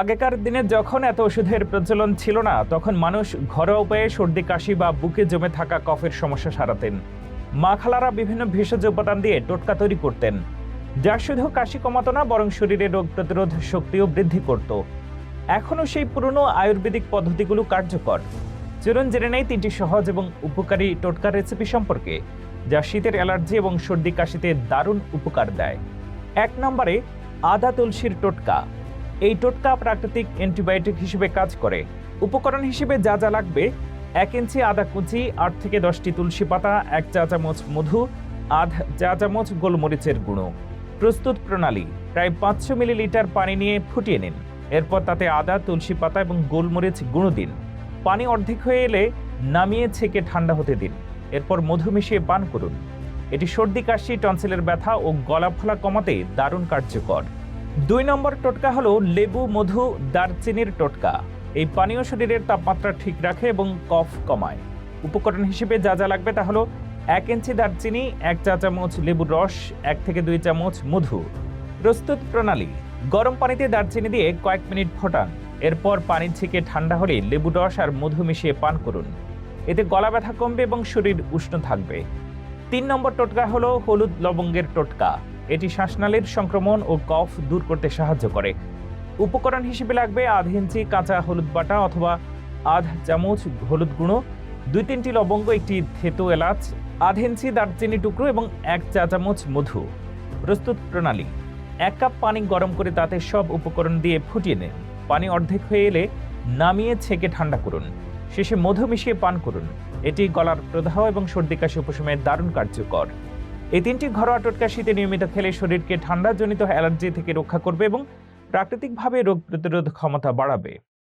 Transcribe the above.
আগেকার দিনে যখন এত ওষুধের প্রচলন ছিল না, তখন মানুষ ঘরোয়া উপায়ে সর্দি, কাশি বা বুকে জমে থাকা কফের সমস্যা সারাতেন। মা খালারা বিভিন্ন ভেষজ উপাদান দিয়ে টোটকা তৈরি করতেন। যা শুধু কাশি কমাতো না, বরং শরীরে রোগ প্রতিরোধ শক্তিও বৃদ্ধি করত। এখনও সেই পুরনো আয়ুর্বেদিক পদ্ধতিগুলো কার্যকর। চলুন জেনে নেই তিনটি সহজ এবং উপকারী টোটকার রেসিপি সম্পর্কে, যা শীতের অ্যালার্জি এবং সর্দি, কাশিতে দারুণ উপকার দেয়। এক নম্বরে আদা তুলসীর টোটকা। এই টোটকা প্রাকৃতিক অ্যান্টিবায়োটিক হিসেবে কাজ করে। উপকরণ হিসেবে যা যা লাগবে, এক ইঞ্চি আদা কুচি, আট থেকে দশটি তুলসী পাতা, এক চা চামচ মধু, আধ চা চামচ গোলমরিচের গুঁড়ো। প্রস্তুত প্রণালী, প্রায় পাঁচশো মিলিলিটার পানি নিয়ে ফুটিয়ে নিন। এরপর তাতে আদা, তুলসী পাতা এবং গোলমরিচ গুঁড়ো দিন। পানি অর্ধেক হয়ে এলে নামিয়ে ছেঁকে ঠান্ডা হতে দিন। এরপর মধু মিশিয়ে পান করুন। এটি সর্দি, কাশি, টনসিলের ব্যথা ও গলা ফোলা কমাতে দারুণ কার্যকর। দুই নম্বর টোটকা হলো লেবু, মধু, দারচিনির টোটকা। এই পানীয় শরীরের তাপমাত্রা ঠিক রাখে এবং কফ কমায়। উপকরণ হিসেবে যা যা লাগবে তা হলো এক ইঞ্চি দারচিনি, এক চা চামচ লেবুর রস, এক থেকে দুই চামচ মধু। প্রস্তুত প্রণালী, গরম পানিতে দারচিনি দিয়ে কয়েক মিনিট ফোটান। এরপর পানি ছেঁকে ঠান্ডা হলে লেবু রস আর মধু মিশিয়ে পান করুন। এতে গলা ব্যথা কমবে এবং শরীর উষ্ণ থাকবে। তিন নম্বর টোটকা হলো হলুদ লবঙ্গের টোটকা। এটি শ্বাসনালীর সংক্রমণ ও কফ দূর করতে সাহায্য করে। উপকরণ হিসেবে লাগবে আধ ইঞ্চি কাঁচা হলুদ বাটা অথবা আধ চামচ হলুদ গুঁড়ো, দুই তিনটি লবঙ্গ, একটি থেতো এলাচ, আধ ইঞ্চি দারচিনি টুকরো এবং এক চা চামচ মধু। প্রস্তুত প্রণালী, এক কাপ পানি গরম করে তাতে সব উপকরণ দিয়ে ফুটিয়ে নিন। পানি অর্ধেক হয়ে এলে নামিয়ে ছেঁকে ঠান্ডা করুন। শেষে মধু মিশিয়ে পান করুন। এটি গলার প্রদাহ এবং সর্দি কাশি উপশমে দারুণ কার্যকর। এই তিনটি ঘরোয়া টোটকা শীতে নিয়মিত খেলে শরীরকে ঠান্ডাজনিত অ্যালার্জি থেকে রক্ষা করবে এবং প্রাকৃতিকভাবে রোগ প্রতিরোধ ক্ষমতা বাড়াবে।